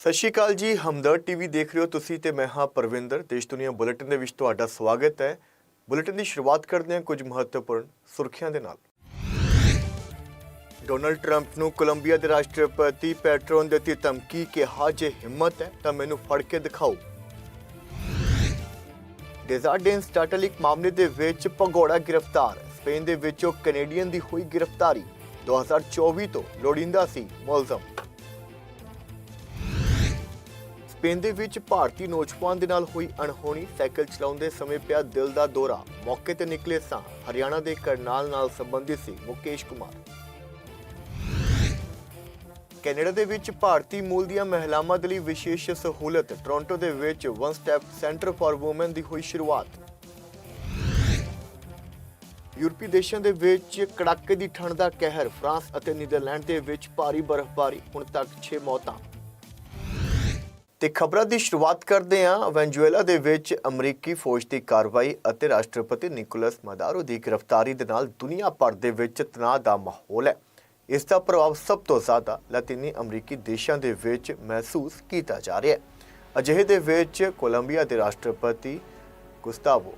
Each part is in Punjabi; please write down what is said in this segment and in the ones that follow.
ਸਤਿ ਸ਼੍ਰੀ ਅਕਾਲ ਜੀ, ਹਮਦਰਦ ਟੀਵੀ ਦੇਖ ਰਹੇ ਹੋ ਤੁਸੀਂ ਤੇ ਮੈਂ ਹਾਂ ਪਰਵਿੰਦਰ। ਦੇਸ਼ ਦੁਨੀਆ ਬੁਲੇਟਿਨ ਦੇ ਵਿੱਚ ਤੁਹਾਡਾ ਸਵਾਗਤ ਹੈ। ਬੁਲੇਟਿਨ ਦੀ ਸ਼ੁਰੂਆਤ ਕਰਦੇ ਹਾਂ ਕੁਝ ਮਹੱਤਵਪੂਰਨ ਸੁਰਖੀਆਂ ਦੇ ਨਾਲ। ਡੋਨਲਡ ਟਰੰਪ ਨੂੰ ਕੋਲੰਬੀਆ ਦੇ ਰਾਸ਼ਟਰਪਤੀ ਪੈਟਰੋਨ ਦੇ ਦਿੱਤੀ ਧਮਕੀ ਕਿਹਾ ਜੇ ਹਿੰਮਤ ਹੈ ਤਾਂ ਮੈਨੂੰ ਫੜ ਕੇ ਦਿਖਾਓ। ਡੈਜ਼ਾਰਡੇਨ ਸਟਾਟਲਿਕ ਮਾਮਲੇ ਦੇ ਵਿੱਚ ਭਗੌੜਾ ਗ੍ਰਿਫਤਾਰ। ਸਪੇਨ ਦੇ ਵਿੱਚੋਂ ਕੈਨੇਡੀਅਨ ਦੀ ਹੋਈ ਗ੍ਰਿਫਤਾਰੀ। 2024 ਤੋਂ ਲੋੜਿੰਦਾ ਸੀ ਮੁਲਜ਼ਮ। ਪਿੰਡ ਦੇ ਵਿੱਚ ਭਾਰਤੀ ਨੌਜਵਾਨ ਦੇ ਨਾਲ ਹੋਈ ਅਣਹੋਣੀ ਸਾਈਕਲ ਚਲਾਉਂਦੇ ਸਮੇਂ ਪਿਆ ਦਿਲ ਦਾ ਦੌਰਾ। ਮੌਕੇ ਤੇ ਨਿਕਲੇ ਸਾਂ ਹਰਿਆਣਾ ਦੇ ਕਰਨਾਲ ਨਾਲ ਸੰਬੰਧਿਤ ਸੀ ਮੁਕੇਸ਼ ਕੁਮਾਰ। ਕੈਨੇਡਾ ਦੇ ਵਿੱਚ ਭਾਰਤੀ ਮੂਲ ਦੀਆਂ ਮਹਿਲਾਵਾਂ ਦੇ ਲਈ ਵਿਸ਼ੇਸ਼ ਸਹੂਲਤ, ਟੋਰਾਂਟੋ ਦੇ ਵਿੱਚ one step centre for women ਦੀ ਹੋਈ ਸ਼ੁਰੂਆਤ। ਯੂਰਪੀ ਦੇਸ਼ਾਂ ਦੇ ਵਿੱਚ ਕੜਾਕੇ ਦੀ ਠੰਡ ਦਾ ਕਹਿਰ, ਫਰਾਂਸ ਅਤੇ ਨੀਦਰਲੈਂਡ ਦੇ ਵਿੱਚ ਭਾਰੀ ਬਰਫ਼ਬਾਰੀ, ਹੁਣ ਤੱਕ 6 ਮੌਤਾਂ। ਤੇ ਖਬਰਾਂ ਦੀ ਸ਼ੁਰੂਆਤ ਕਰਦੇ ਹਾਂ। ਵੈਨਜ਼ੂਏਲਾ ਦੇ ਵਿੱਚ ਅਮਰੀਕੀ ਫੌਜ ਦੀ ਕਾਰਵਾਈ ਅਤੇ ਰਾਸ਼ਟਰਪਤੀ ਨਿਕੋਲਸ ਮਦਾਰੋ ਦੀ ਗ੍ਰਿਫਤਾਰੀ ਦੇ ਨਾਲ ਦੁਨੀਆ ਭਰ ਦੇ ਵਿੱਚ ਤਣਾਅ ਦਾ ਮਾਹੌਲ ਹੈ। ਇਸ ਦਾ ਪ੍ਰਭਾਵ ਸਭ ਤੋਂ ਜ਼ਿਆਦਾ ਲਾਤੀਨੀ ਅਮਰੀਕੀ ਦੇਸ਼ਾਂ ਦੇ ਵਿੱਚ ਮਹਿਸੂਸ ਕੀਤਾ ਜਾ ਰਿਹਾ ਹੈ। ਅਜਿਹੇ ਦੇ ਵਿੱਚ ਕੋਲੰਬੀਆ ਦੇ ਰਾਸ਼ਟਰਪਤੀ ਗੁਸਤਾਵੋ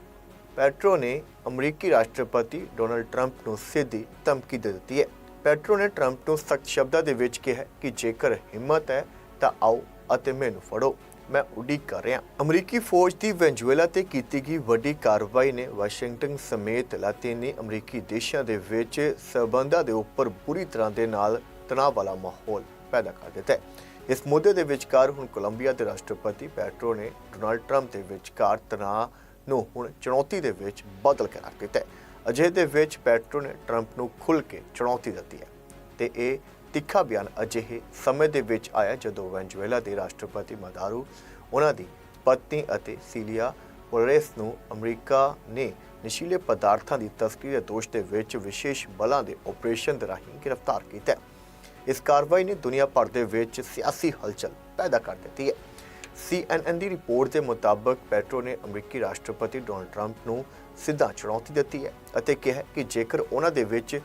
ਪੈਟਰੋ ਨੇ ਅਮਰੀਕੀ ਰਾਸ਼ਟਰਪਤੀ ਡੋਨਲਡ ਟਰੰਪ ਨੂੰ ਸਿੱਧੀ ਧਮਕੀ ਦੇ ਦਿੱਤੀ ਹੈ। ਪੈਟਰੋ ਨੇ ਟਰੰਪ ਨੂੰ ਸਖਤ ਸ਼ਬਦਾਂ ਦੇ ਵਿੱਚ ਕਿਹਾ ਕਿ ਜੇਕਰ ਹਿੰਮਤ ਹੈ ਤਾਂ ਆਓ ਅਤੇ ਮੈਨੂੰ ਫੜੋ। ਮੈਂ ਉਡੀਕ ਕਰ ਰਿਹਾ ਅਮਰੀਕੀ ਫੌਜ ਦੀ ਵੈਨਜ਼ੂਏਲਾ ਤੇ ਕੀਤੀ ਗਈ ਵੱਡੀ ਕਾਰਵਾਈ ਨੇ ਵਾਸ਼ਿੰਗਟਨ ਸਮੇਤ ਲਾਤੀਨੀ ਅਮਰੀਕੀ ਦੇਸ਼ਾਂ ਦੇ ਵਿੱਚ ਸਬੰਧਾਂ ਦੇ ਉੱਪਰ ਬੁਰੀ ਤਰ੍ਹਾਂ ਦੇ ਨਾਲ ਤਣਾਅ ਵਾਲਾ ਮਾਹੌਲ ਪੈਦਾ ਕਰ ਦਿੱਤਾ ਹੈ। ਇਸ ਮੁੱਦੇ ਦੇ ਵਿਚਕਾਰ ਹੁਣ ਕੋਲੰਬੀਆ ਦੇ ਰਾਸ਼ਟਰਪਤੀ ਪੈਟਰੋ ਨੇ ਡੋਨਾਲਡ ਟਰੰਪ ਦੇ ਵਿਚਕਾਰ ਤਣਾਅ ਨੂੰ ਹੁਣ ਚੁਣੌਤੀ ਦੇ ਵਿੱਚ ਬਦਲ ਕੇ ਰੱਖ ਦਿੱਤਾ ਹੈ। ਅਜਿਹੇ ਦੇ ਵਿੱਚ ਪੈਟਰੋ ਨੇ ਟਰੰਪ ਨੂੰ ਖੁੱਲ੍ਹ ਕੇ ਚੁਣੌਤੀ ਦਿੱਤੀ ਹੈ। ਤੇ ਇਹ ਤਿੱਖਾ ਬਿਆਨ ਅਜਿਹੇ ਸਮੇਂ ਦੇ ਵਿੱਚ ਆਇਆ ਜਦੋਂ ਵੈਨਜ਼ੂਏਲਾ ਦੇ ਰਾਸ਼ਟਰਪਤੀ ਮਦਾਰੂ ਉਹਨਾਂ ਦੀ ਪਤਨੀ ਅਤੇ ਸੀਲੀਆ ਪੋਰੇਸ ਨੂੰ ਅਮਰੀਕਾ ਨੇ ਨਸ਼ੀਲੇ ਪਦਾਰਥਾਂ ਦੀ ਤਸਕਰੀ ਦੇ ਦੋਸ਼ ਦੇ ਵਿੱਚ ਵਿਸ਼ੇਸ਼ ਬਲਾਂ ਦੇ ਆਪਰੇਸ਼ਨ ਦੇ ਰਾਹੀਂ ਗ੍ਰਿਫਤਾਰ ਕੀਤਾ ਇਸ ਕਾਰਵਾਈ ਨੇ ਦੁਨੀਆ ਭਰ ਦੇ ਵਿੱਚ ਸਿਆਸੀ ਹਲਚਲ ਪੈਦਾ ਕਰ ਦਿੱਤੀ ਹੈ। CNN ਦੀ ਰਿਪੋਰਟ ਦੇ ਮੁਤਾਬਕ ਪੈਟਰੋ ਨੇ ਅਮਰੀਕੀ ਰਾਸ਼ਟਰਪਤੀ ਡੋਨਲਡ ਟਰੰਪ ਨੂੰ ਸਿੱਧਾ ਚੁਣੌਤੀ ਦਿੱਤੀ ਹੈ ਅਤੇ ਕਿਹਾ ਕਿ ਜੇਕਰ ਉਹਨਾਂ ਦੇ ਵਿੱਚ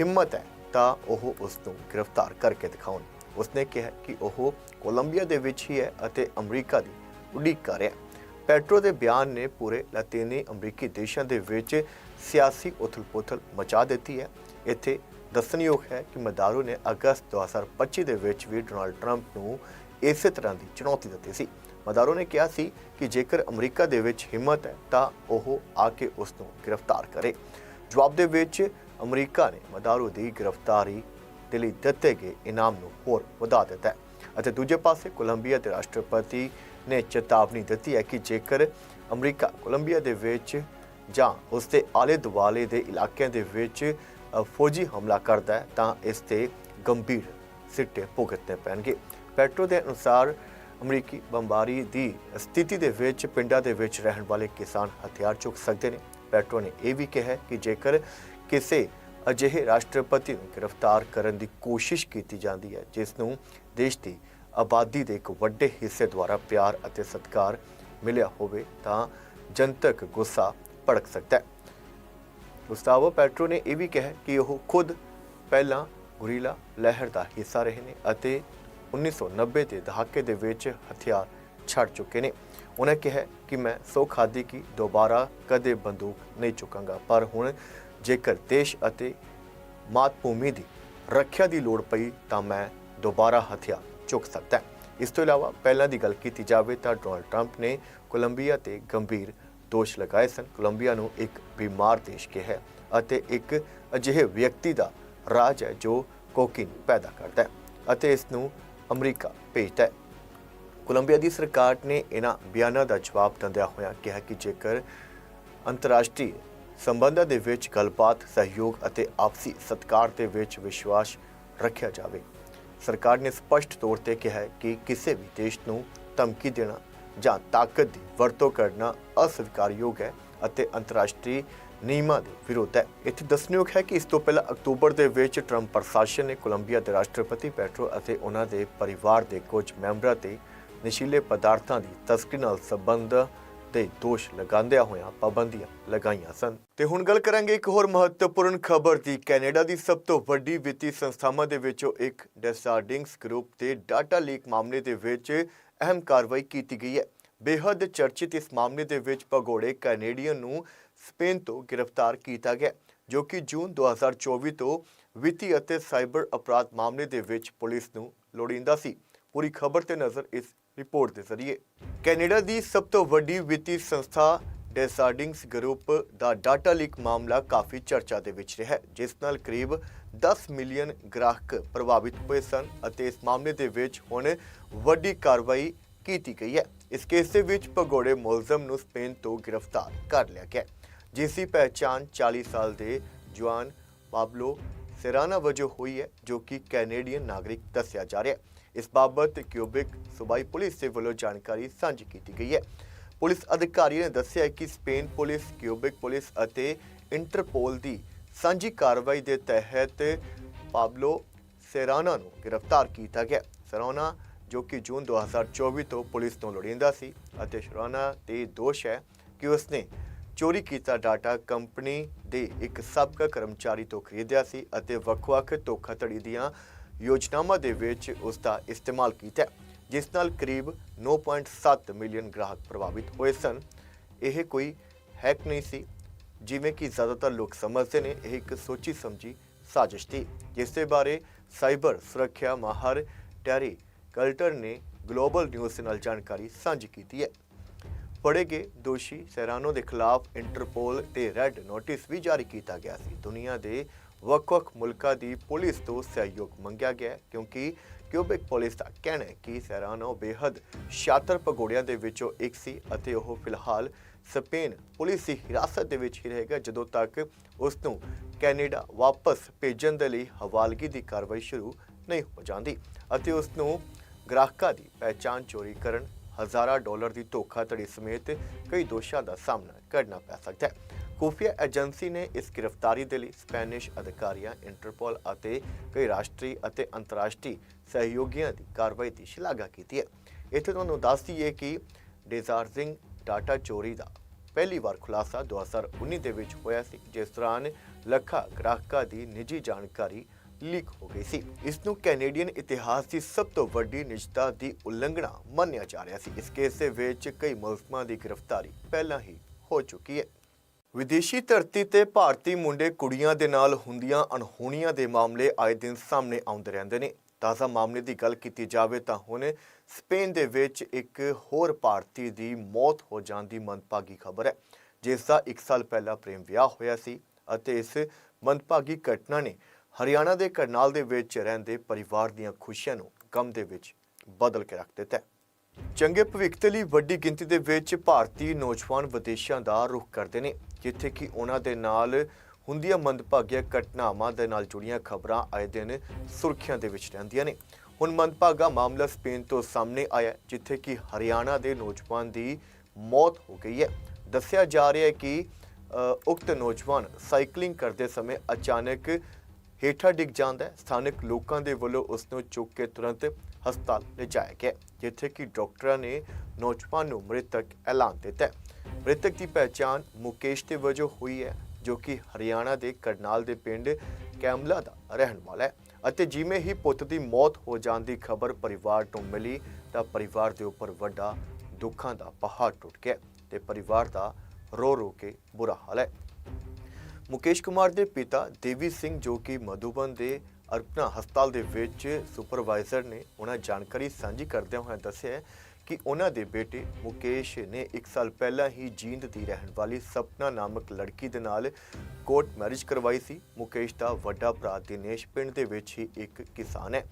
ਹਿੰਮਤ ਹੈ ਤਾਂ ਉਹ ਉਸ ਨੂੰ ਗ੍ਰਿਫਤਾਰ ਕਰਕੇ ਦਿਖਾਉਣ। ਉਸਨੇ ਕਿਹਾ ਕਿ ਉਹ ਕੋਲੰਬੀਆ ਦੇ ਵਿੱਚ ਹੀ ਹੈ ਅਤੇ ਅਮਰੀਕਾ ਦੀ ਉਡੀਕ ਕਰ ਰਿਹਾ ਪੈਟਰੋ ਦੇ ਬਿਆਨ ਨੇ ਪੂਰੇ ਲਾਤੀਨੀ ਅਮਰੀਕੀ ਦੇਸ਼ਾਂ ਦੇ ਵਿੱਚ ਸਿਆਸੀ ਉਥਲ-ਪੁਥਲ ਮਚਾ ਦਿੱਤੀ ਹੈ। ਇੱਥੇ ਦੱਸਣਯੋਗ ਹੈ ਕਿ ਮਦਾਰੋ ਨੇ ਅਗਸਤ 2025 ਦੇ ਵਿੱਚ ਵੀ ਡੋਨਾਲਡ ਟਰੰਪ ਨੂੰ ਇਸੇ ਤਰ੍ਹਾਂ ਦੀ ਚੁਣੌਤੀ ਦਿੱਤੀ ਸੀ। ਮਦਾਰੋ ਨੇ ਕਿਹਾ ਸੀ ਕਿ ਜੇਕਰ ਅਮਰੀਕਾ ਦੇ ਵਿੱਚ ਹਿੰਮਤ ਹੈ ਤਾਂ ਉਹ ਆ ਕੇ ਉਸ ਨੂੰ ਗ੍ਰਿਫਤਾਰ ਕਰੇ। ਜਵਾਬ ਦੇ ਵਿੱਚ ਅਮਰੀਕਾ ਨੇ ਮਦਾਰੂ ਦੀ ਗ੍ਰਿਫਤਾਰੀ ਦੇ ਲਈ ਦਿੱਤੇ ਗਏ ਇਨਾਮ ਨੂੰ ਹੋਰ ਵਧਾ ਦਿੱਤਾ ਹੈ। ਅਤੇ ਦੂਜੇ ਪਾਸੇ ਕੋਲੰਬੀਆ ਦੇ ਰਾਸ਼ਟਰਪਤੀ ਨੇ ਚੇਤਾਵਨੀ ਦਿੱਤੀ ਹੈ ਕਿ ਜੇਕਰ ਅਮਰੀਕਾ ਕੋਲੰਬੀਆ ਦੇ ਵਿੱਚ ਜਾਂ ਉਸ ਦੇ ਆਲੇ ਦੁਆਲੇ ਦੇ ਇਲਾਕਿਆਂ ਦੇ ਵਿੱਚ ਫੌਜੀ ਹਮਲਾ ਕਰਦਾ ਹੈ, ਤਾਂ ਇਸ ਤੇ ਗੰਭੀਰ ਸਿੱਟੇ ਭੁਗਤਣੇ ਪੈਣਗੇ। ਪੈਟਰੋ ਦੇ ਅਨੁਸਾਰ, ਅਮਰੀਕੀ ਬੰਬਾਰੀ ਦੀ ਸਥਿਤੀ ਦੇ ਵਿੱਚ ਪਿੰਡਾਂ ਦੇ ਵਿੱਚ ਰਹਿਣ ਵਾਲੇ ਕਿਸਾਨ ਹਥਿਆਰ ਚੁੱਕ ਸਕਦੇ ਨੇ। ਪੈਟਰੋ ਨੇ ਇਹ ਵੀ ਕਿਹਾ ਕਿ ਜੇਕਰ ਕਿਸੇ ਅਜਿਹੇ ਰਾਸ਼ਟਰਪਤੀ ਨੂੰ ਗ੍ਰਿਫਤਾਰ ਕਰਨ ਦੀ ਕੋਸ਼ਿਸ਼ ਕੀਤੀ ਜਾਂਦੀ ਹੈ, ਜਿਸ ਨੂੰ ਦੇਸ਼ ਦੀ ਆਬਾਦੀ ਦੇ ਇੱਕ ਵੱਡੇ ਹਿੱਸੇ ਦੁਆਰਾ ਪਿਆਰ ਅਤੇ ਸਤਿਕਾਰ ਮਿਲਿਆ ਹੋਵੇ ਤਾਂ ਜਨਤਕ ਗੁੱਸਾ ਭੜਕ ਸਕਦਾ ਹੈ। ਗੁਸਤਾਵੋ ਪੈਟਰੋ ਨੇ ਇਹ ਵੀ ਕਿਹਾ ਕਿ ਉਹ ਖੁਦ ਪਹਿਲਾਂ ਗੁਰੀਲਾ ਲਹਿਰ ਦਾ ਹਿੱਸਾ ਰਹੇ ਨੇ ਅਤੇ 1990 ਦੇ ਦਹਾਕੇ ਦੇ ਵਿੱਚ ਹਥਿਆਰ ਛੱਡ ਚੁੱਕੇ ਨੇ। ਉਹਨਾਂ ਕਿਹਾ ਕਿ ਮੈਂ ਸੋ ਖਾਦੀ ਕੀ ਦੁਬਾਰਾ ਕਦੇ ਬੰਦੂਕ ਨਹੀਂ ਚੁੱਕਾਂਗਾ, ਪਰ ਹੁਣ ਜੇਕਰ ਦੇਸ਼ ਅਤੇ ਮਾਤ ਭੂਮੀ ਦੀ ਰੱਖਿਆ ਦੀ ਲੋੜ ਪਈ ਤਾਂ ਮੈਂ ਦੁਬਾਰਾ ਹਥਿਆਰ ਚੁੱਕ ਸਕਦਾ ਇਸ ਤੋਂ ਇਲਾਵਾ ਪਹਿਲਾਂ ਦੀ ਗੱਲ ਕੀਤੀ ਜਾਵੇ ਤਾਂ ਡੋਨਾਲਡ ਟਰੰਪ ਨੇ ਕੋਲੰਬੀਆ ਤੇ ਗੰਭੀਰ ਦੋਸ਼ ਲਗਾਏ ਸਨ। ਕੋਲੰਬੀਆ ਨੂੰ ਇੱਕ ਬਿਮਾਰ ਦੇਸ਼ ਕਿਹਾ ਅਤੇ ਇੱਕ ਅਜਿਹੇ ਵਿਅਕਤੀ ਦਾ ਰਾਜ ਹੈ ਜੋ ਕੋਕਿਨ ਪੈਦਾ ਕਰਦਾ ਹੈ ਅਤੇ ਇਸ ਨੂੰ ਅਮਰੀਕਾ ਭੇਜਦਾ ਹੈ। ਕੋਲੰਬੀਆ ਦੀ ਸਰਕਾਰ ਨੇ ਇਹਨਾਂ ਬਿਆਨਾਂ ਦਾ ਜਵਾਬ ਦਿੰਦਿਆਂ ਹੋਇਆਂ ਕਿਹਾ ਕਿ ਜੇਕਰ ਅੰਤਰਰਾਸ਼ਟਰੀ ਸੰਬੰਧਾਂ ਦੇ ਵਿੱਚ ਗੱਲਬਾਤ, ਸਹਿਯੋਗ ਅਤੇ ਆਪਸੀ ਸਤਿਕਾਰ ਦੇ ਵਿੱਚ ਵਿਸ਼ਵਾਸ ਰੱਖਿਆ ਜਾਵੇ। ਸਰਕਾਰ ਨੇ ਸਪਸ਼ਟ ਤੌਰ ਤੇ ਕਿਹਾ ਹੈ ਕਿ ਕਿਸੇ ਵੀ ਦੇਸ਼ ਨੂੰ ਧਮਕੀ ਦੇਣਾ ਜਾਂ ਤਾਕਤ ਦੀ ਵਰਤੋਂ ਕਰਨਾ ਅਸਵੀਕਾਰਯੋਗ ਹੈ ਅਤੇ ਅੰਤਰਰਾਸ਼ਟਰੀ ਨਿਯਮਾਂ ਦੇ ਵਿਰੋਧ ਹੈ। ਇੱਥੇ ਦੱਸਣਯੋਗ ਹੈ ਕਿ ਇਸ ਤੋਂ ਪਹਿਲਾਂ ਅਕਤੂਬਰ ਦੇ ਵਿੱਚ ਟਰੰਪ ਪ੍ਰਸ਼ਾਸਨ ਨੇ ਕੋਲੰਬੀਆ ਦੇ ਰਾਸ਼ਟਰਪਤੀ ਪੈਟਰੋ ਅਤੇ ਉਹਨਾਂ ਦੇ ਪਰਿਵਾਰ ਦੇ ਕੁਝ ਮੈਂਬਰਾਂ ਤੇ ਨਸ਼ੀਲੇ ਪਦਾਰਥਾਂ ਦੀ ਤਸਕਰੀ ਨਾਲ ਸੰਬੰਧ ਤੇ ਦੋਸ਼ ਲਗਾਉਂਦਿਆਂ ਹੋਇਆਂ ਪਾਬੰਦੀਆਂ ਲਗਾਈਆਂ ਸਨ। ਤੇ ਹੁਣ ਗੱਲ ਕਰਾਂਗੇ ਇੱਕ ਹੋਰ ਮਹੱਤਵਪੂਰਨ ਖਬਰ ਦੀ। ਕੈਨੇਡਾ ਦੀ ਸਭ ਤੋਂ ਵੱਡੀ ਵਿੱਤੀ ਸੰਸਥਾਵਾਂ ਦੇ ਵਿੱਚੋਂ ਇੱਕ ਡੈਸਾਰਡਿੰਗਸ ਗਰੁੱਪ ਤੇ ਡਾਟਾ ਲੀਕ ਮਾਮਲੇ ਦੇ ਵਿੱਚ ਅਹਿਮ ਕਾਰਵਾਈ ਕੀਤੀ ਗਈ ਹੈ। ਬੇहद ਚਰਚਿਤ ਇਸ ਮਾਮਲੇ ਦੇ ਵਿੱਚ ਭਗੌੜੇ ਕੈਨੇਡੀਅਨ ਨੂੰ ਸਪੇਨ ਤੋਂ ਗ੍ਰਿਫਤਾਰ ਕੀਤਾ ਗਿਆ, ਜੋ ਕਿ ਜੂਨ 2024 ਤੋਂ ਵਿੱਤੀ ਅਤੇ ਸਾਈਬਰ ਅਪਰਾਧ ਮਾਮਲੇ ਦੇ ਵਿੱਚ ਪੁਲਿਸ ਨੂੰ ਲੋੜੀਂਦਾ ਸੀ। ਪੂਰੀ ਖਬਰ ਤੇ ਨਜ਼ਰ ਇਸ ਰਿਪੋਰਟ ਦੇ ਜ਼ਰੀਏ। ਕੈਨੇਡਾ ਦੀ ਸਭ ਤੋਂ ਵੱਡੀ ਵਿੱਤੀ ਸੰਸਥਾ ਡੈਸਾਰਡਿੰਗਸ ਗਰੁੱਪ ਦਾ ਡਾਟਾ ਲੀਕ ਮਾਮਲਾ ਕਾਫੀ ਚਰਚਾ ਦੇ ਵਿੱਚ ਰਿਹਾ ਜਿਸ ਨਾਲ ਕਰੀਬ 10 ਮਿਲੀਅਨ ਗ੍ਰਾਹਕ ਪ੍ਰਭਾਵਿਤ ਹੋਏ ਸਨ ਅਤੇ ਇਸ ਮਾਮਲੇ ਦੇ ਵਿੱਚ ਹੁਣ ਵੱਡੀ ਕਾਰਵਾਈ ਕੀਤੀ ਗਈ ਹੈ। ਇਸ ਕੇਸ ਦੇ ਵਿੱਚ ਭਗੌੜੇ ਮੁਲਜ਼ਮ ਨੂੰ ਸਪੇਨ ਤੋਂ ਗ੍ਰਿਫਤਾਰ ਕਰ ਲਿਆ ਗਿਆ ਜਿਸ ਦੀ ਪਹਿਚਾਣ 40 ਸਾਲ ਦੇ ਜਵਾਨ ਪਾਬਲੋ ਸੇਰਾਨਾ ਵਜੋਂ ਹੋਈ ਹੈ, ਜੋ ਕਿ ਕੈਨੇਡੀਅਨ ਨਾਗਰਿਕ ਦੱਸਿਆ ਜਾ ਰਿਹਾ ਹੈ। ਇਸ ਬਾਬਤ ਕਿਊਬਿਕ ਸੂਬਾਈ ਪੁਲਿਸ ਦੇ ਵੱਲੋਂ ਜਾਣਕਾਰੀ ਸਾਂਝੀ ਕੀਤੀ ਗਈ ਹੈ। ਪੁਲਿਸ ਅਧਿਕਾਰੀ ਨੇ ਦੱਸਿਆ ਕਿ ਸਪੇਨ ਪੁਲਿਸ, ਕਿਊਬਿਕ ਪੁਲਿਸ ਅਤੇ ਇੰਟਰਪੋਲ ਦੀ ਸਾਂਝੀ ਕਾਰਵਾਈ ਦੇ ਤਹਿਤ ਪਾਬਲੋ ਸੇਰਾਨਾ ਨੂੰ ਗ੍ਰਿਫਤਾਰ ਕੀਤਾ ਗਿਆ। ਸੇਰਾਨਾ, ਜੋ ਕਿ ਜੂਨ 2024 ਤੋਂ ਪੁਲਿਸ ਤੋਂ ਲੋੜੀਂਦਾ ਸੀ ਅਤੇ ਸ਼ਰਾਨਾ ਤੇ ਦੋਸ਼ ਹੈ ਕਿ ਉਸਨੇ ਚੋਰੀ ਕੀਤਾ ਡਾਟਾ ਕੰਪਨੀ ਦੇ ਇੱਕ ਸਾਬਕਾ ਕਰਮਚਾਰੀ ਤੋਂ ਖਰੀਦਿਆ ਸੀ ਅਤੇ ਵੱਖ-ਵੱਖ ਧੋਖਾਧੜੀ ਦੀਆਂ ਯੋਜਨਾਵਾਂ ਦੇ ਵਿੱਚ ਉਸ ਦਾ ਇਸਤੇਮਾਲ ਕੀਤਾ ਜਿਸ ਨਾਲ ਕਰੀਬ 9.7 ਮਿਲੀਅਨ ਗ੍ਰਾਹਕ ਪ੍ਰਭਾਵਿਤ ਹੋਏ ਸਨ। ਇਹ ਕੋਈ ਹੈਕ ਨਹੀਂ ਸੀ, ਜਿਵੇਂ ਕਿ ਜ਼ਿਆਦਾਤਰ ਲੋਕ ਸਮਝਦੇ ਨੇ, ਇਹ ਇੱਕ ਸੋਚੀ ਸਮਝੀ ਸਾਜ਼ਿਸ਼ ਸੀ, ਜਿਸ ਦੇ ਬਾਰੇ ਸਾਈਬਰ ਸੁਰੱਖਿਆ ਮਾਹਰ ਟੈਰੀ ਕਲਟਰ ਨੇ ਗਲੋਬਲ ਨਿਊਜ਼ ਨਾਲ ਜਾਣਕਾਰੀ ਸਾਂਝੀ ਕੀਤੀ ਹੈ। ਫੜੇ ਗਏ ਦੋਸ਼ੀ ਸੈਰਾਨੋ ਦੇ ਖਿਲਾਫ ਇੰਟਰਪੋਲ ਤੇ ਰੈੱਡ ਨੋਟਿਸ ਵੀ ਜਾਰੀ ਕੀਤਾ ਗਿਆ ਸੀ। ਦੁਨੀਆ ਦੇ ਵੱਖ-ਵੱਖ ਮੁਲਕਾਂ ਦੀ ਪੁਲਿਸ ਤੋਂ ਸਹਿਯੋਗ ਮੰਗਿਆ ਗਿਆ ਕਿਉਂਕਿ ਕਿਊਬਿਕ ਪੁਲਿਸ ਦਾ ਕਹਿਣਾ ਹੈ ਕਿ ਸੈਰਾਨੋ ਬੇहद ਸ਼ਾਤਰ ਪਗੋੜਿਆਂ ਦੇ ਵਿੱਚੋਂ ਇੱਕ ਸੀ ਅਤੇ ਉਹ ਫਿਲਹਾਲ ਸਪੇਨ ਪੁਲਿਸ ਦੀ ਹਿਰਾਸਤ ਦੇ ਵਿੱਚ ਹੀ ਰਹੇਗਾ, ਜਦੋਂ ਤੱਕ ਉਸ ਨੂੰ ਕੈਨੇਡਾ ਵਾਪਸ ਭੇਜਣ ਦੇ ਲਈ ਹਵਾਲਗੀ ਦੀ ਕਾਰਵਾਈ ਸ਼ੁਰੂ ਨਹੀਂ ਹੋ ਜਾਂਦੀ ਅਤੇ ਉਸ ਨੂੰ ਗ੍ਰਾਹਕਾਂ ਦੀ ਪਹਿਚਾਣ ਚੋਰੀ ਕਰਨ ਹਜ਼ਾਰਾਂ ਡਾਲਰ ਦੀ ਧੋਖਾਧੜੀ ਸਮੇਤ ਕਈ ਦੋਸ਼ਾਂ ਦਾ ਸਾਹਮਣਾ ਕਰਨਾ ਪੈ ਸਕਦਾ ਹੈ। ਖੁਫੀਆ ਏਜੰਸੀ ਨੇ ਇਸ ਗ੍ਰਿਫਤਾਰੀ ਦੇ ਲਈ ਸਪੈਨਿਸ਼ ਅਧਿਕਾਰੀਆਂ, ਇੰਟਰਪੋਲ ਅਤੇ ਕਈ ਰਾਸ਼ਟਰੀ ਅਤੇ ਅੰਤਰਰਾਸ਼ਟਰੀ ਸਹਿਯੋਗੀਆਂ ਦੀ ਕਾਰਵਾਈ ਦੀ ਸ਼ਲਾਘਾ ਕੀਤੀ ਹੈ। ਇੱਥੇ ਤੁਹਾਨੂੰ ਦੱਸ ਦਈਏ ਕਿ ਡਿਜ਼ਾਰਜ਼ਿੰਗ ਡਾਟਾ ਚੋਰੀ ਦਾ ਪਹਿਲੀ ਵਾਰ ਖੁਲਾਸਾ 2019 ਦੇ ਵਿੱਚ ਹੋਇਆ ਸੀ, ਜਿਸ ਦੌਰਾਨ ਲੱਖਾਂ ਗ੍ਰਾਹਕਾਂ ਦੀ ਨਿੱਜੀ ਜਾਣਕਾਰੀ ਲੀਕ ਹੋ ਗਈ ਸੀ। ਇਸ ਨੂੰ ਕੈਨੇਡੀਅਨ ਇਤਿਹਾਸ ਦੀ ਸਭ ਤੋਂ ਵੱਡੀ ਨਿਜਤਾ ਦੀ ਉਲੰਘਣਾ ਮੰਨਿਆ ਜਾ ਰਿਹਾ ਸੀ। ਇਸ ਕੇਸ ਦੇ ਵਿੱਚ ਕਈ ਮੁਲਜ਼ਮਾਂ ਦੀ ਗ੍ਰਿਫਤਾਰੀ ਪਹਿਲਾਂ ਹੀ ਹੋ ਚੁੱਕੀ ਹੈ। ਵਿਦੇਸ਼ੀ ਧਰਤੀ ਤੇ ਭਾਰਤੀ ਮੁੰਡੇ ਕੁੜੀਆਂ ਦੇ ਨਾਲ ਹੁੰਦੀਆਂ ਅਣਹੋਣੀਆਂ ਦੇ ਮਾਮਲੇ ਆਏ ਦਿਨ ਸਾਹਮਣੇ ਆਉਂਦੇ ਰਹਿੰਦੇ ਨੇ। ਤਾਜ਼ਾ ਮਾਮਲੇ ਦੀ ਗੱਲ ਕੀਤੀ ਜਾਵੇ ਤਾਂ ਹੁਣ ਸਪੇਨ ਦੇ ਵਿੱਚ ਇੱਕ ਹੋਰ ਭਾਰਤੀ ਦੀ ਮੌਤ ਹੋ ਜਾਣ ਦੀ ਮੰਦਭਾਗੀ ਖਬਰ ਹੈ ਜਿਸ ਦਾ 1 ਸਾਲ ਪਹਿਲਾਂ ਪ੍ਰੇਮ ਵਿਆਹ ਹੋਇਆ ਸੀ ਅਤੇ ਇਸ ਮੰਦਭਾਗੀ ਘਟਨਾ ਨੇ ਹਰਿਆਣਾ ਦੇ ਕਰਨਾਲ ਦੇ ਵਿੱਚ ਰਹਿੰਦੇ ਪਰਿਵਾਰ ਦੀਆਂ ਖੁਸ਼ੀਆਂ ਨੂੰ ਗਮ ਦੇ ਵਿੱਚ ਬਦਲ ਕੇ ਰੱਖ ਦਿੱਤਾ ਹੈ। ਚੰਗੇ ਭਵਿੱਖ ਦੇ ਲਈ ਵੱਡੀ ਗਿਣਤੀ ਦੇ ਵਿੱਚ ਭਾਰਤੀ ਨੌਜਵਾਨ ਵਿਦੇਸ਼ਾਂ ਦਾ ਰੁਖ ਕਰਦੇ ਨੇ, ਜਿੱਥੇ ਕਿ ਉਹਨਾਂ ਦੇ ਨਾਲ ਹੁੰਦੀਆਂ ਮੰਦਭਾਗੀਆਂ ਘਟਨਾਵਾਂ ਦੇ ਨਾਲ ਜੁੜੀਆਂ ਖਬਰਾਂ ਆਏ ਦਿਨ ਸੁਰਖੀਆਂ ਦੇ ਵਿੱਚ ਰਹਿੰਦੀਆਂ ਨੇ। ਹੁਣ ਮੰਦਭਾਗਾ ਮਾਮਲਾ ਸਪੇਨ ਤੋਂ ਸਾਹਮਣੇ ਆਇਆ ਜਿੱਥੇ ਕਿ ਹਰਿਆਣਾ ਦੇ ਨੌਜਵਾਨ ਦੀ ਮੌਤ ਹੋ ਗਈ ਹੈ। ਦੱਸਿਆ ਜਾ ਰਿਹਾ ਹੈ ਕਿ ਉਕਤ ਨੌਜਵਾਨ ਸਾਈਕਲਿੰਗ ਕਰਦੇ ਸਮੇਂ ਅਚਾਨਕ ਹੇਠਾਂ ਡਿੱਗ ਜਾਂਦਾ ਹੈ। ਸਥਾਨਕ ਲੋਕਾਂ ਦੇ ਵੱਲੋਂ ਉਸ ਨੂੰ ਚੁੱਕ ਕੇ ਤੁਰੰਤ ਹਸਪਤਾਲ ਲਿਜਾਇਆ ਗਿਆ, ਜਿੱਥੇ ਕਿ ਡਾਕਟਰਾਂ ਨੇ ਨੌਜਵਾਨ ਨੂੰ ਮ੍ਰਿਤਕ ਐਲਾਨ ਦਿੱਤਾ ਹੈ। ਮ੍ਰਿਤਕ ਦੀ ਪਹਿਚਾਣ ਮੁਕੇਸ਼ ਦੇ ਵਜੋਂ ਹੋਈ ਹੈ, ਜੋ ਕਿ ਹਰਿਆਣਾ ਦੇ ਕਰਨਾਲ ਦੇ ਪਿੰਡ ਕੈਮਲਾ ਦਾ ਰਹਿਣ ਵਾਲਾ ਹੈ ਅਤੇ ਜਿਵੇਂ ਹੀ ਪੁੱਤ ਦੀ ਮੌਤ ਹੋ ਜਾਣ ਦੀ ਖਬਰ ਪਰਿਵਾਰ ਨੂੰ ਮਿਲੀ, ਤਾਂ ਪਰਿਵਾਰ ਦੇ ਉੱਪਰ ਵੱਡਾ ਦੁੱਖਾਂ ਦਾ ਪਹਾੜ ਟੁੱਟ ਗਿਆ ਤੇ ਪਰਿਵਾਰ ਦਾ ਰੋ ਰੋ ਕੇ ਬੁਰਾ ਹਾਲ ਹੈ। ਮੁਕੇਸ਼ ਕੁਮਾਰ ਦੇ ਪਿਤਾ ਦੇਵੀ ਸਿੰਘ ਜੋ ਕਿ ਮਧੂਬਨ ਦੇ ਅਰਪਨਾ ਹਸਪਤਾਲ ਦੇ ਵਿੱਚ ਸੁਪਰਵਾਈਜ਼ਰ ਨੇ ਉਹਨਾਂ ਜਾਣਕਾਰੀ ਸਾਂਝੀ ਕਰਦਿਆਂ ਹੋਇਆਂ ਦੱਸਿਆ ਕਿ ਉਹਨਾਂ ਦੇ ਬੇਟੇ ਮੁਕੇਸ਼ ਨੇ 1 ਸਾਲ ਪਹਿਲਾਂ ਹੀ ਜੀਂਦ ਦੀ ਰਹਿਣ ਵਾਲੀ ਸਪਨਾ ਨਾਮਕ ਲੜਕੀ ਦੇ ਨਾਲ ਕੋਰਟ ਮੈਰਿਜ ਕਰਵਾਈ ਸੀ। ਮੁਕੇਸ਼ ਦਾ ਵੱਡਾ ਭਰਾ ਦਿਨੇਸ਼ ਪਿੰਡ ਦੇ ਵਿੱਚ ਹੀ ਇੱਕ ਕਿਸਾਨ ਹੈ।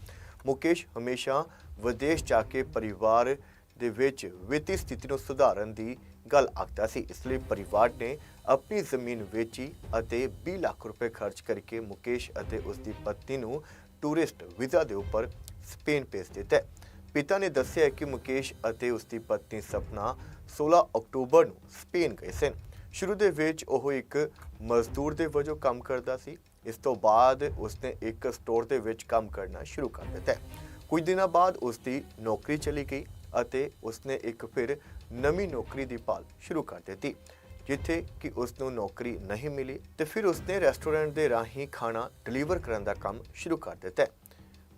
ਮੁਕੇਸ਼ ਹਮੇਸ਼ਾ ਵਿਦੇਸ਼ ਜਾ ਕੇ ਪਰਿਵਾਰ ਦੇ ਵਿੱਚ ਵਿੱਤੀ ਸਥਿਤੀ ਨੂੰ ਸੁਧਾਰਨ ਦੀ ਗੱਲ ਆਖਦਾ ਸੀ। ਇਸ ਲਈ ਪਰਿਵਾਰ ਨੇ ਆਪਣੀ ਜ਼ਮੀਨ ਵੇਚੀ ਅਤੇ 20 ਲੱਖ ਰੁਪਏ ਖਰਚ ਕਰਕੇ ਮੁਕੇਸ਼ ਅਤੇ ਉਸ ਦੀ ਪਤਨੀ ਨੂੰ ਟੂਰਿਸਟ ਵੀਜ਼ਾ ਦੇ ਉੱਪਰ ਸਪੇਨ ਭੇਜ ਦਿੱਤਾ ਪਿਤਾ ਨੇ ਦੱਸਿਆ ਕਿ ਮੁਕੇਸ਼ ਅਤੇ ਉਸ ਦੀ ਪਤਨੀ ਸਪਨਾ 16 ਅਕਤੂਬਰ ਨੂੰ ਸਪੇਨ ਗਏ ਸਨ। ਸ਼ੁਰੂ ਦੇ ਵਿੱਚ ਉਹ ਇੱਕ ਮਜ਼ਦੂਰ ਦੇ ਵਜੋਂ ਕੰਮ ਕਰਦਾ ਸੀ। ਇਸ ਤੋਂ ਬਾਅਦ ਉਸਨੇ ਇੱਕ ਸਟੋਰ ਦੇ ਵਿੱਚ ਕੰਮ ਕਰਨਾ ਸ਼ੁਰੂ ਕਰ ਦਿੱਤਾ ਕੁਝ ਦਿਨਾਂ ਬਾਅਦ ਉਸ ਦੀ ਨੌਕਰੀ ਚਲੀ ਗਈ ਅਤੇ ਉਸਨੇ ਇੱਕ ਫਿਰ ਨਵੀਂ ਨੌਕਰੀ ਦੀ ਭਾਲ ਸ਼ੁਰੂ ਕਰ ਦਿੱਤੀ। ਜਿੱਥੇ ਕਿ ਉਸ ਨੂੰ ਨੌਕਰੀ ਨਹੀਂ ਮਿਲੀ ਤੇ ਫਿਰ ਉਸਨੇ ਰੈਸਟੋਰੈਂਟ ਦੇ ਰਾਹੀਂ ਖਾਣਾ ਡਿਲੀਵਰ ਕਰਨ ਦਾ ਕੰਮ ਸ਼ੁਰੂ ਕਰ ਦਿੱਤਾ। ਹੈ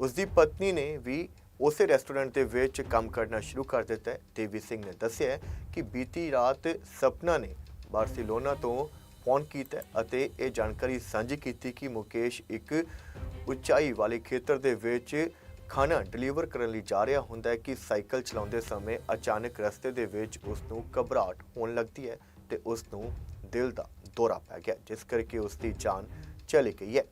ਉਸ ਦੀ ਪਤਨੀ ਨੇ ਵੀ ਉਸੇ ਰੈਸਟੋਰੈਂਟ ਦੇ ਵਿੱਚ ਕੰਮ ਕਰਨਾ ਸ਼ੁਰੂ ਕਰ ਦਿੱਤਾ ਦੇਵੀ ਸਿੰਘ ਨੇ ਦੱਸਿਆ ਕਿ ਬੀਤੀ ਰਾਤ ਸਪਨਾ ਨੇ ਬਾਰਸੀਲੋਨਾ ਤੋਂ ਫੋਨ ਕੀਤਾ ਅਤੇ ਇਹ ਜਾਣਕਾਰੀ ਸਾਂਝੀ ਕੀਤੀ ਕਿ ਮੁਕੇਸ਼ ਇੱਕ ਉਚਾਈ ਵਾਲੇ ਖੇਤਰ ਦੇ ਵਿੱਚ ਖਾਣਾ ਡਿਲੀਵਰ ਕਰਨ ਲਈ ਜਾ ਰਿਹਾ ਹੁੰਦਾ ਹੈ ਕਿ ਸਾਈਕਲ ਚਲਾਉਂਦੇ ਸਮੇਂ ਅਚਾਨਕ ਰਸਤੇ ਦੇ ਵਿੱਚ ਉਸ ਨੂੰ ਘਬਰਾਹਟ ਹੋਣ ਲੱਗਦੀ ਹੈ ਤੇ ਉਸ ਨੂੰ ਦਿਲ ਦਾ ਦੌਰਾ ਪੈ ਗਿਆ, ਜਿਸ ਕਰਕੇ ਉਸ ਦੀ ਜਾਨ ਚਲੀ ਗਈ ਹੈ।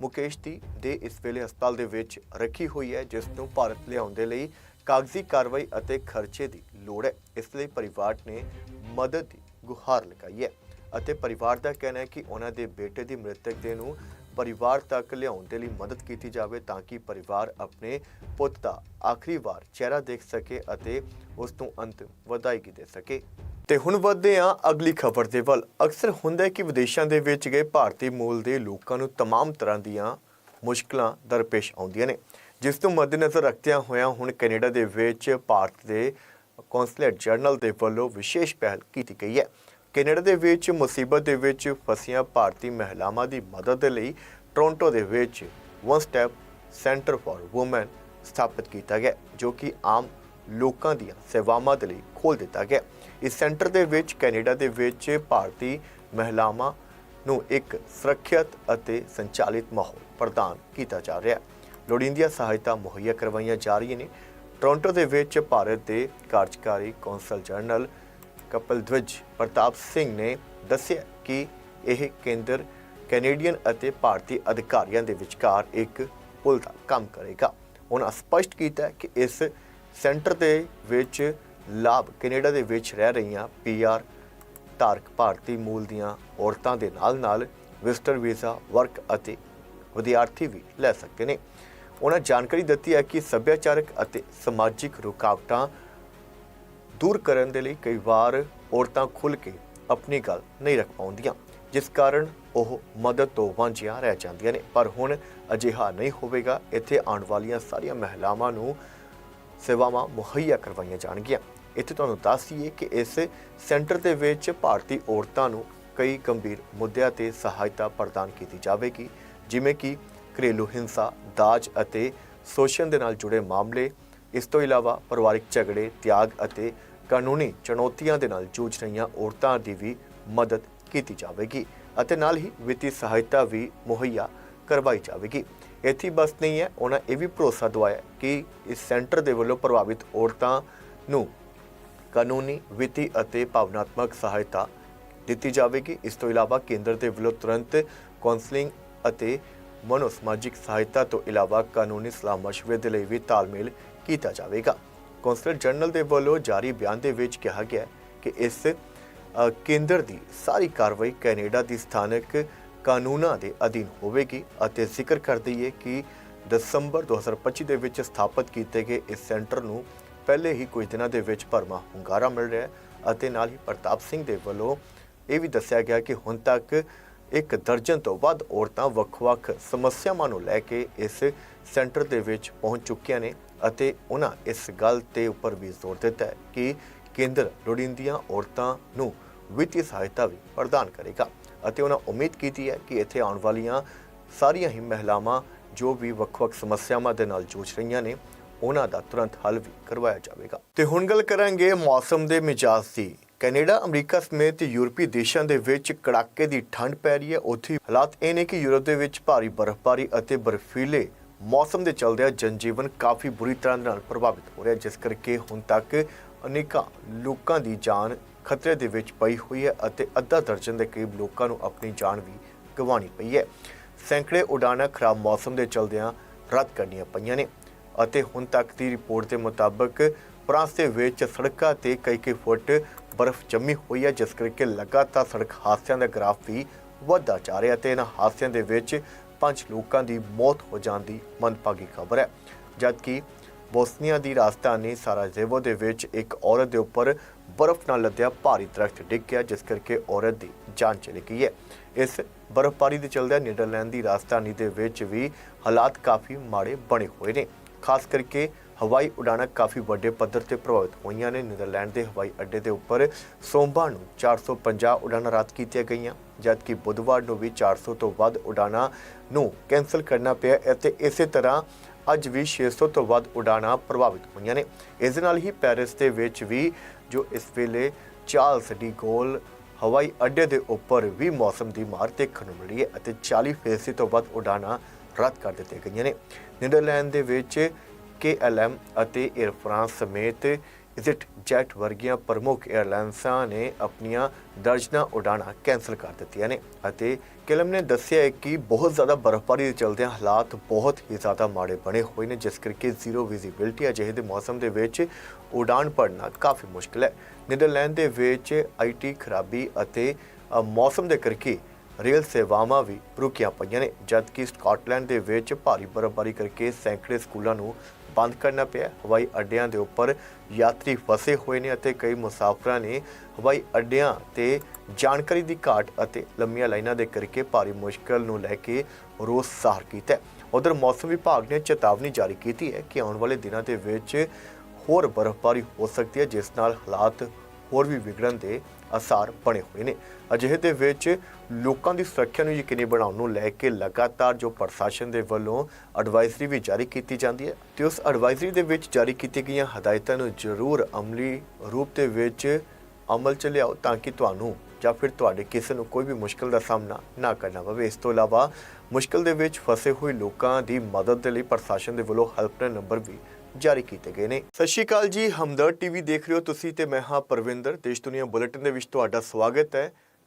ਮੁਕੇਸ਼ ਦੀ ਦੇ ਇਸ ਵੇਲੇ ਹਸਪਤਾਲ ਦੇ ਵਿੱਚ ਰੱਖੀ ਹੋਈ ਹੈ, ਜਿਸ ਨੂੰ ਭਾਰਤ ਲਿਆਉਣ ਦੇ ਲਈ ਕਾਗਜ਼ੀ ਕਾਰਵਾਈ ਅਤੇ ਖਰਚੇ ਦੀ ਲੋੜ ਹੈ। ਇਸ ਲਈ ਪਰਿਵਾਰ ਨੇ ਮਦਦ ਦੀ ਗੁਹਾਰ ਲਗਾਈ ਹੈ ਅਤੇ ਪਰਿਵਾਰ ਦਾ ਕਹਿਣਾ ਹੈ ਕਿ ਉਹਨਾਂ ਦੇ ਬੇਟੇ ਦੀ ਮ੍ਰਿਤਕ ਦੇ ਨੂੰ ਪਰਿਵਾਰ ਤੱਕ ਲਿਆਉਣ ਦੇ ਲਈ ਮਦਦ ਕੀਤੀ ਜਾਵੇ ਤਾਂ ਕਿ ਪਰਿਵਾਰ ਆਪਣੇ ਪੁੱਤ ਦਾ ਆਖਰੀ ਵਾਰ ਚਿਹਰਾ ਦੇਖ ਸਕੇ ਅਤੇ ਉਸ ਨੂੰ ਅੰਤਿਮ ਵਧਾਈ ਦੇ ਸਕੇ ਤੇ ਹੁਣ ਵਧਦੇ ਹਾਂ ਅਗਲੀ ਖਬਰ ਦੇ ਵੱਲ ਅਕਸਰ ਹੁੰਦਾ ਹੈ ਕਿ ਵਿਦੇਸ਼ਾਂ ਦੇ ਵਿੱਚ ਗਏ ਭਾਰਤੀ ਮੂਲ ਦੇ ਲੋਕਾਂ ਨੂੰ तमाम ਤਰ੍ਹਾਂ ਦੀਆਂ ਮੁਸ਼ਕਲਾਂ ਦਰਪੇਸ਼ ਆਉਂਦੀਆਂ ਨੇ ਜਿਸ ਨੂੰ ਮੱਦੇਨਜ਼ਰ ਰੱਖਦਿਆਂ ਹੋਇਆਂ ਹੁਣ ਕੈਨੇਡਾ ਦੇ ਵਿੱਚ ਭਾਰਤ ਦੇ ਕੌਂਸਲੇਟ ਜਨਰਲ ਦੇ ਵੱਲੋਂ ਵਿਸ਼ੇਸ਼ ਪਹਿਲ ਕੀਤੀ ਗਈ ਹੈ ਕੈਨੇਡਾ ਦੇ ਵਿੱਚ ਮੁਸੀਬਤ ਦੇ ਵਿੱਚ ਫਸੀਆਂ ਭਾਰਤੀ ਮਹਿਲਾਵਾਂ ਦੀ ਮਦਦ ਦੇ ਲਈ ਟੋਰਾਂਟੋ ਦੇ ਵਿੱਚ one step centre for women ਸਥਾਪਿਤ ਕੀਤਾ ਗਿਆ, ਜੋ ਕਿ ਆਮ ਲੋਕਾਂ ਦੀਆਂ ਸੇਵਾਵਾਂ ਦੇ ਲਈ ਖੋਲ ਦਿੱਤਾ ਗਿਆ। ਇਸ ਸੈਂਟਰ ਦੇ ਵਿੱਚ ਕੈਨੇਡਾ ਦੇ ਵਿੱਚ ਭਾਰਤੀ ਮਹਿਲਾਵਾਂ ਨੂੰ ਇੱਕ ਸੁਰੱਖਿਅਤ ਅਤੇ ਸੰਚਾਲਿਤ ਮਾਹੌਲ ਪ੍ਰਦਾਨ ਕੀਤਾ ਜਾ ਰਿਹਾ। ਹੈ ਲੋੜੀਂਦੀਆਂ ਸਹਾਇਤਾ ਮੁਹੱਈਆ ਕਰਵਾਈਆਂ ਜਾ ਰਹੀਆਂ ਨੇ। ਟੋਰਾਂਟੋ ਦੇ ਵਿੱਚ ਭਾਰਤ ਦੇ ਕਾਰਜਕਾਰੀ ਕੌਂਸਲ ਜਨਰਲ ਕਪਿਲਦਵਜ ਪ੍ਰਤਾਪ ਸਿੰਘ ਨੇ ਦੱਸਿਆ ਕਿ ਇਹ ਕੇਂਦਰ ਕੈਨੇਡੀਅਨ ਅਤੇ ਭਾਰਤੀ ਅਧਿਕਾਰੀਆਂ ਦੇ ਵਿਚਕਾਰ ਇੱਕ ਪੁਲ ਦਾ ਕੰਮ ਕਰੇਗਾ। ਉਹਨਾਂ ਸਪਸ਼ਟ ਕੀਤਾ ਕਿ ਇਸ ਸੈਂਟਰ ਦੇ ਵਿੱਚ ਲਾਭ ਕੈਨੇਡਾ ਦੇ ਵਿੱਚ ਰਹਿ ਰਹੀਆਂ ਪੀਆਰ ਧਾਰਕ ਭਾਰਤੀ ਮੂਲ ਦੀਆਂ ਔਰਤਾਂ ਦੇ ਨਾਲ-ਨਾਲ ਵਿਜ਼ਟਰ ਵੀਜ਼ਾ, ਵਰਕ ਅਤੇ ਵਿਦਿਆਰਥੀ ਵੀ ਲੈ ਸਕਦੇ ਨੇ। ਉਹਨਾਂ ਜਾਣਕਾਰੀ ਦਿੱਤੀ ਹੈ ਕਿ ਸੱਭਿਆਚਾਰਕ ਅਤੇ ਸਮਾਜਿਕ ਰੁਕਾਵਟਾਂ ਦੂਰ ਕਰਨ ਦੇ ਲਈ ਕਈ ਵਾਰ ਔਰਤਾਂ ਖੁੱਲ੍ਹ ਕੇ ਆਪਣੀ ਗੱਲ ਨਹੀਂ ਰੱਖ ਪਾਉਂਦੀਆਂ, ਜਿਸ ਕਾਰਨ ਉਹ ਮਦਦ ਤੋਂ ਵਾਂਝੀਆਂ ਰਹਿ ਜਾਂਦੀਆਂ ਨੇ। ਪਰ ਹੁਣ ਅਜਿਹਾ ਨਹੀਂ ਹੋਵੇਗਾ। ਇੱਥੇ ਆਉਣ ਵਾਲੀਆਂ ਸਾਰੀਆਂ ਮਹਿਲਾਵਾਂ ਨੂੰ ਸੇਵਾਵਾਂ ਮੁਹੱਈਆ ਕਰਵਾਈਆਂ ਜਾਣਗੀਆਂ। ਇੱਥੇ ਤੁਹਾਨੂੰ ਦੱਸ ਦਈਏ ਕਿ ਇਸ ਸੈਂਟਰ ਦੇ ਵਿੱਚ ਭਾਰਤੀ ਔਰਤਾਂ ਨੂੰ ਕਈ ਗੰਭੀਰ ਮੁੱਦਿਆਂ ਤੇ ਸਹਾਇਤਾ ਪ੍ਰਦਾਨ ਕੀਤੀ ਜਾਵੇਗੀ, ਜਿਵੇਂ ਕਿ ਘਰੇਲੂ ਹਿੰਸਾ, ਦਾਜ ਅਤੇ ਸ਼ੋਸ਼ਣ ਦੇ ਨਾਲ ਜੁੜੇ ਮਾਮਲੇ। ਇਸ ਤੋਂ ਇਲਾਵਾ ਪਰਿਵਾਰਿਕ ਝਗੜੇ, ਤਿਆਗ ਅਤੇ ਕਾਨੂੰਨੀ ਚੁਣੌਤੀਆਂ ਦੇ ਨਾਲ ਜੂਝ ਰਹੀਆਂ ਔਰਤਾਂ ਦੀ ਵੀ ਮਦਦ ਕੀਤੀ ਜਾਵੇਗੀ ਅਤੇ ਨਾਲ ਹੀ ਵਿੱਤੀ ਸਹਾਇਤਾ ਵੀ ਮੁਹੱਈਆ ਕਰਵਾਈ ਜਾਵੇਗੀ। ਇੱਥੇ ਬਸ ਨਹੀਂ ਹੈ, ਉਹਨਾਂ ਇਹ ਵੀ ਭਰੋਸਾ ਦਵਾਇਆ ਕਿ ਇਸ ਸੈਂਟਰ ਦੇ ਵੱਲੋਂ ਪ੍ਰਭਾਵਿਤ ਔਰਤਾਂ ਨੂੰ ਕਾਨੂੰਨੀ, ਵਿੱਤੀ ਅਤੇ ਭਾਵਨਾਤਮਕ ਸਹਾਇਤਾ ਦਿੱਤੀ ਜਾਵੇਗੀ। ਇਸ ਤੋਂ ਇਲਾਵਾ ਕੇਂਦਰ ਦੇ ਵੱਲੋਂ ਤੁਰੰਤ ਕਾਉਂਸਲਿੰਗ ਅਤੇ ਮਨੋ ਸਮਾਜਿਕ ਸਹਾਇਤਾ ਤੋਂ ਇਲਾਵਾ ਕਾਨੂੰਨੀ ਸਲਾਹ ਮਸ਼ਵਰੇ ਦੇ ਲਈ ਵੀ ਤਾਲਮੇਲ ਕੀਤਾ ਜਾਵੇਗਾ। ਕੌਂਸਲਰ ਜਨਰਲ ਦੇ ਵੱਲੋਂ ਜਾਰੀ ਬਿਆਨ ਦੇ ਵਿੱਚ ਕਿਹਾ ਗਿਆ ਕਿ ਇਸ ਕੇਂਦਰ ਦੀ ਸਾਰੀ ਕਾਰਵਾਈ ਕੈਨੇਡਾ ਦੀ ਸਥਾਨਕ ਕਾਨੂੰਨਾਂ ਦੇ ਅਧੀਨ ਹੋਵੇਗੀ ਅਤੇ ਜ਼ਿਕਰ ਕਰ ਦਈਏ ਕਿ ਦਸੰਬਰ 2025 ਦੇ ਵਿੱਚ ਸਥਾਪਿਤ ਕੀਤੇ ਗਏ ਇਸ ਸੈਂਟਰ ਨੂੰ ਪਹਿਲੇ ਹੀ ਕੁਝ ਦਿਨਾਂ ਦੇ ਵਿੱਚ ਭਰਮਾ ਹੁੰਗਾਰਾ ਮਿਲ ਰਿਹਾ ਅਤੇ ਨਾਲ ਹੀ ਪ੍ਰਤਾਪ ਸਿੰਘ ਦੇ ਵੱਲੋਂ ਇਹ ਵੀ ਦੱਸਿਆ ਗਿਆ ਕਿ ਹੁਣ ਤੱਕ ਇੱਕ ਦਰਜਨ ਤੋਂ ਵੱਧ ਔਰਤਾਂ ਵੱਖ-ਵੱਖ ਸਮੱਸਿਆਵਾਂ ਨੂੰ ਲੈ ਕੇ ਇਸ ਸੈਂਟਰ ਦੇ ਵਿੱਚ ਪਹੁੰਚ ਚੁੱਕੀਆਂ ਨੇ। ਅਤੇ ਉਹਨਾਂ ਇਸ ਗੱਲ ਤੇ ਉੱਪਰ ਵੀ ਜ਼ੋਰ ਦਿੱਤਾ ਹੈ ਕਿ ਕੇਂਦਰ ਲੋੜੀਂਦੀਆਂ ਔਰਤਾਂ ਨੂੰ ਵਿੱਤੀ ਸਹਾਇਤਾ ਵੀ ਪ੍ਰਦਾਨ ਕਰੇਗਾ। ਅਤੇ ਉਹਨਾਂ ਉਮੀਦ ਕੀਤੀ ਹੈ ਕਿ ਇੱਥੇ ਆਉਣ ਵਾਲੀਆਂ ਸਾਰੀਆਂ ਹੀ ਮਹਿਲਾਵਾਂ ਜੋ ਵੀ ਵੱਖ-ਵੱਖ ਸਮੱਸਿਆਵਾਂ ਦੇ ਨਾਲ ਜੂਝ ਰਹੀਆਂ ਨੇ, ਉਹਨਾਂ ਦਾ ਤੁਰੰਤ ਹੱਲ ਵੀ ਕਰਵਾਇਆ ਜਾਵੇਗਾ। ਤੇ ਹੁਣ ਗੱਲ ਕਰਾਂਗੇ ਮੌਸਮ ਦੇ ਮਿਜਾਜ਼ ਦੀ। ਕੈਨੇਡਾ, ਅਮਰੀਕਾ ਸਮੇਤ ਯੂਰਪੀ ਦੇਸ਼ਾਂ ਦੇ ਵਿੱਚ ਕੜਾਕੇ ਦੀ ਠੰਡ ਪੈ ਰਹੀ ਹੈ। ਉੱਥੇ ਹਾਲਾਤ ਇਹ ਨੇ ਕਿ ਯੂਰਪ ਦੇ ਵਿੱਚ ਭਾਰੀ ਬਰਫ਼ਬਾਰੀ ਅਤੇ ਬਰਫੀਲੇ ਮੌਸਮ ਦੇ ਚਲਦਿਆਂ ਜਨਜੀਵਨ ਕਾਫੀ ਬੁਰੀ ਤਰ੍ਹਾਂ ਨਾਲ ਪ੍ਰਭਾਵਿਤ ਹੋ ਰਿਹਾ ਜਿਸ ਕਰਕੇ ਹੁਣ ਤੱਕ ਅਨੇਕਾਂ ਲੋਕਾਂ ਦੀ ਜਾਨ ਖਤਰੇ ਦੇ ਵਿੱਚ ਪਈ ਹੋਈ ਹੈ ਅਤੇ ਅੱਧਾ ਦਰਜਨ ਦੇ ਕਰੀਬ ਲੋਕਾਂ ਨੂੰ ਆਪਣੀ ਜਾਨ ਵੀ ਗਵਾਉਣੀ ਪਈ ਹੈ। ਸੈਂਕੜੇ ਉਡਾਨਾਂ ਖਰਾਬ ਮੌਸਮ ਦੇ ਚਲਦਿਆਂ ਰੱਦ ਕਰਨੀਆਂ ਪਈਆਂ ਨੇ ਅਤੇ ਹੁਣ ਤੱਕ ਦੀ ਰਿਪੋਰਟ ਦੇ ਮੁਤਾਬਕ ਫਰਾਂਸ ਦੇ ਵਿੱਚ ਸੜਕਾਂ ਤੇ ਕਈ ਕਈ ਫੁੱਟ ਬਰਫ਼ ਜੰਮੀ ਹੋਈ ਹੈ, ਜਿਸ ਕਰਕੇ ਲਗਾਤਾਰ ਸੜਕ ਹਾਦਸਿਆਂ ਦਾ ਗ੍ਰਾਫ ਵੀ ਵਧਦਾ ਜਾ ਰਿਹਾ ਤੇ ਇਹਨਾਂ ਹਾਦਸਿਆਂ ਦੇ ਵਿੱਚ ਪੰਜ ਲੋਕਾਂ ਦੀ ਮੌਤ ਹੋ ਜਾਣ ਦੀ ਮੰਦਭਾਗੀ ਖਬਰ ਹੈ। ਜਦਕਿ ਬੋਸਨੀਆ ਦੀ ਰਾਜਧਾਨੀ ਸਾਰਾਜੇਵੋ ਦੇ ਵਿੱਚ ਇੱਕ ਔਰਤ ਦੇ ਉੱਪਰ ਬਰਫ਼ ਨਾਲ ਲੱਦਿਆ ਭਾਰੀ ਦਰਖਤ ਡਿੱਗ ਗਿਆ, ਜਿਸ ਕਰਕੇ ਔਰਤ ਦੀ ਜਾਨ ਚਲੀ ਗਈ ਹੈ। ਇਸ ਬਰਫ਼ਬਾਰੀ ਦੇ ਚਲਦਿਆਂ ਨੀਦਰਲੈਂਡ ਦੀ ਰਾਜਧਾਨੀ ਦੇ ਵਿੱਚ ਵੀ ਹਾਲਾਤ ਕਾਫੀ ਮਾੜੇ ਬਣੇ ਹੋਏ ਨੇ। ਖਾਸ ਕਰਕੇ ਹਵਾਈ ਉਡਾਣਾਂ ਕਾਫੀ ਵੱਡੇ ਪੱਧਰ ਤੇ ਪ੍ਰਭਾਵਿਤ ਹੋਈਆਂ ਨੇ। ਨੀਦਰਲੈਂਡ ਦੇ ਹਵਾਈ ਅੱਡੇ ਦੇ ਉੱਪਰ ਸੋਮਵਾਰ ਨੂੰ 450 ਉਡਾਣਾਂ ਰੱਦ ਕੀਤੀਆਂ ਗਈਆਂ, ਜਦਕਿ ਬੁੱਧਵਾਰ ਨੂੰ ਵੀ 400 ਤੋਂ ਵੱਧ ਉਡਾਣਾਂ ਨੂੰ ਕੈਂਸਲ ਕਰਨਾ ਪਿਆ ਅਤੇ ਇਸੇ ਤਰ੍ਹਾਂ ਅੱਜ ਵੀ 600 ਤੋਂ ਵੱਧ ਉਡਾਣਾਂ ਪ੍ਰਭਾਵਿਤ ਹੋਈਆਂ ਨੇ। ਇਸ ਦੇ ਨਾਲ ਹੀ ਪੈਰਿਸ ਦੇ ਵਿੱਚ ਵੀ, ਜੋ ਇਸ ਵੇਲੇ ਚਾਰਲਸ ਡੀ ਗੋਲ ਹਵਾਈ ਅੱਡੇ ਦੇ ਉੱਪਰ ਵੀ ਮੌਸਮ ਦੀ ਮਾਰ ਦੇਖਣ ਨੂੰ ਮਿਲੀ ਹੈ ਅਤੇ 40% ਫੀਸਦੀ ਤੋਂ ਵੱਧ ਉਡਾਣਾਂ ਰੱਦ ਕਰ ਦਿੱਤੀਆਂ ਗਈਆਂ ਨੇ। ਨੀਦਰਲੈਂਡ ਦੇ ਵਿੱਚ KLM ਅਤੇ 에ਅਰ ਫਰਾਂਸ ਸਮੇਤ ਇਜ਼ਿਟ ਜੈਟ ਵਰਗੀਆਂ ਪ੍ਰਮੁੱਖ 에ਅਰਲਾਈਨਸਾਂ ਨੇ ਆਪਣੀਆਂ ਦਰਜਨਾਂ ਉਡਾਣਾਂ ਕੈਂਸਲ ਕਰ ਦਿੱਤੀਆਂ ਨੇ ਅਤੇ KLM ਨੇ ਦੱਸਿਆ ਹੈ ਕਿ ਬਹੁਤ ਜ਼ਿਆਦਾ ਬਰਫ਼ਬਾਰੀ ਦੇ ਚਲਦਿਆਂ ਹਾਲਾਤ ਬਹੁਤ ਹੀ ਜ਼ਿਆਦਾ ਮਾੜੇ ਬਣੇ ਹੋਏ ਨੇ, ਜਿਸ ਕਰਕੇ ਜ਼ੀਰੋ ਵਿਜ਼ਿਬਿਲਟੀ ਅਜਿਹੇ ਦੇ ਮੌਸਮ ਦੇ ਵਿੱਚ ਉਡਾਣ ਭਰਨਾ ਕਾਫੀ ਮੁਸ਼ਕਲ ਹੈ। ਨੀਦਰਲੈਂਡ ਦੇ ਵਿੱਚ ਆਈਟੀ ਖਰਾਬੀ ਅਤੇ ਮੌਸਮ ਦੇ ਕਰਕੇ ਰੇਲ ਸੇਵਾਵਾਂ ਵੀ ਰੁਕੀਆਂ ਪਈਆਂ ਨੇ, ਜਦਕਿ ਸਕਾਟਲੈਂਡ ਦੇ ਵਿੱਚ ਭਾਰੀ ਬਰਫ਼ਬਾਰੀ ਕਰਕੇ ਸੈਂਕੜੇ ਸਕੂਲਾਂ ਨੂੰ ਬੰਦ ਕਰਨਾ ਪਿਆ। ਹਵਾਈ ਅੱਡਿਆਂ ਦੇ ਉੱਪਰ ਯਾਤਰੀ ਫਸੇ ਹੋਏ ਨੇ ਅਤੇ ਕਈ ਮੁਸਾਫਰਾਂ ਨੇ ਹਵਾਈ ਅੱਡਿਆਂ ਤੇ ਜਾਣਕਾਰੀ ਦੀ ਘਾਟ ਅਤੇ ਲੰਮੀਆਂ ਲਾਈਨਾਂ ਦੇ ਕਰਕੇ ਭਾਰੀ ਮੁਸ਼ਕਲ ਨੂੰ ਲੈ ਕੇ ਰੋਸ ਜ਼ਾਹਰ ਕੀਤਾ ਉਧਰ ਮੌਸਮ ਵਿਭਾਗ ਨੇ ਚੇਤਾਵਨੀ ਜਾਰੀ ਕੀਤੀ ਹੈ ਕਿ ਆਉਣ ਵਾਲੇ ਦਿਨਾਂ ਦੇ ਵਿੱਚ ਹੋਰ ਬਰਫ਼ਬਾਰੀ ਹੋ ਸਕਦੀ ਹੈ, ਜਿਸ ਨਾਲ ਹਾਲਾਤ ਹੋਰ ਵੀ ਵਿਗੜਨ ਦੇ ਅਸਾਰ ਬਣੇ ਹੋਏ ਨੇ। ਅਜਿਹੇ ਦੇ ਵਿੱਚ ਲੋਕਾਂ ਦੀ ਸੁਰੱਖਿਆ ਨੂੰ ਯਕੀਨੀ ਬਣਾਉਣ ਨੂੰ ਲੈ ਕੇ ਲਗਾਤਾਰ ਜੋ ਪ੍ਰਸ਼ਾਸਨ ਦੇ ਵੱਲੋਂ ਐਡਵਾਈਜ਼ਰੀ ਵੀ ਜਾਰੀ ਕੀਤੀ ਜਾਂਦੀ ਹੈ ਤੇ ਉਸ ਐਡਵਾਈਜ਼ਰੀ ਦੇ ਵਿੱਚ ਜਾਰੀ ਕੀਤੀ ਗਈਆਂ ਹਦਾਇਤਾਂ ਨੂੰ ਜ਼ਰੂਰ ਅਮਲੀ ਰੂਪ ਦੇ ਵਿੱਚ ਅਮਲ ਚ ਲਿਆਓ ਤਾਂ ਕਿ ਤੁਹਾਨੂੰ ਜਾਂ ਫਿਰ ਤੁਹਾਡੇ ਕਿਸੇ ਨੂੰ ਕੋਈ ਵੀ ਮੁਸ਼ਕਲ ਦਾ ਸਾਹਮਣਾ ਨਾ ਕਰਨਾ ਪਵੇ। ਇਸ ਤੋਂ ਇਲਾਵਾ ਮੁਸ਼ਕਲ ਦੇ ਵਿੱਚ ਫਸੇ ਹੋਏ ਲੋਕਾਂ ਦੀ ਮਦਦ ਦੇ ਲਈ ਪ੍ਰਸ਼ਾਸਨ ਦੇ ਵੱਲੋਂ ਹੈਲਪਲਾਈਨ ਨੰਬਰ ਵੀ ਜਾਰੀ ਕੀਤੇ ਗਏ ਨੇ। ਸਤਿ ਸ਼੍ਰੀ ਅਕਾਲ ਜੀ, ਹਮਦਰਦ ਟੀਵੀ ਦੇਖ ਰਹੇ ਹੋ ਤੁਸੀਂ ਤੇ ਮੈਂ ਹਾਂ ਪਰਵਿੰਦਰ। ਦੇਸ਼ ਦੁਨੀਆ ਬੁਲੇਟਿਨ ਦੇ ਵਿੱਚ ਤੁਹਾਡਾ ਸਵਾਗਤ ਹੈ।